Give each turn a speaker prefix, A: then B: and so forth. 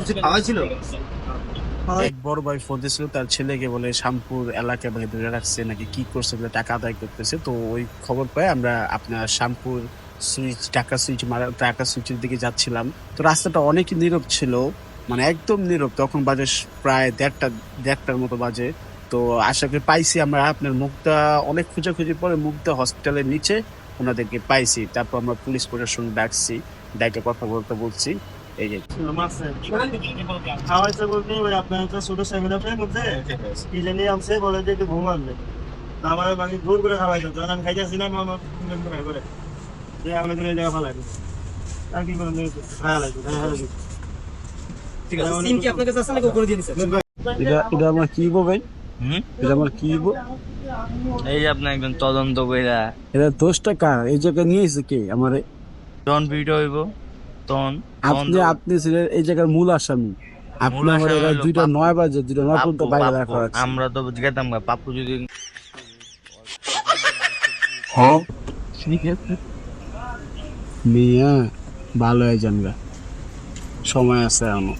A: কিছু খাওয়া ছিল?
B: এক বড় ভাই ফোন দিয়েছিল, তার ছেলেকে বলে এলাকায় ভাই ধরে রাখছে, নাকি কি করছে বলে টাকা আদায় করতেছে। তো ওই খবর আমরা আপনার সুইচ টাকা সুইচ মারা টাকা সুইচের দিকে যাচ্ছিলাম। তো রাস্তাটা অনেক নীরব ছিল মানে একদম নীরব। তখন বাজে প্রায় দেড়টা, দেড়টার মতো বাজে। তো আশা করি পাইছি আমরা আপনার মুখটা, অনেক খোঁজাখুঁজি পরে মুখটা হসপিটালের নিচে ওনাদেরকে পাইছি। তারপর আমরা পুলিশ প্রশাসন ডাকছি ডাকে কথা বলতে বলছি। এই যে
A: খাওয়াইছে বলতে ওই আপনার একটা ছোট সেভেন আপের মধ্যে। কি জানি আনছে বলে যে একটু ঘুম আনবে। আমার বাকি দূর করে খাওয়াইছে যখন আমি খাইতেছি না আমার করে করে যে আমরা করে জায়গা ফালাই আর কি করে খাওয়া লাগবে ঠিক আছে সিম কি আপনার কাছে আছে করে দিয়ে দিছে?
B: এটা এটা আমার কি বলব ভাই?
C: হুম?
B: এটা আমার কি
C: এই যে আপনি একজন তদন্ত কইরা।
B: এটা দোষটা কার? এই জায়গায় নিয়ে এসে কে? আমার
C: যখন ভিডিও হইব
B: আপনি আপনি ছিলেন এই জায়গার মূল আসামি। আপনি আমার এবার দুইটা নয় বাজে দুইটা নয় পর্যন্ত বাইরে রাখা আছে
C: আমরা তো জিজ্ঞাসাম পাপ্পু যদি
B: মিয়া ভালো হয়ে যান সময় আছে এখনও।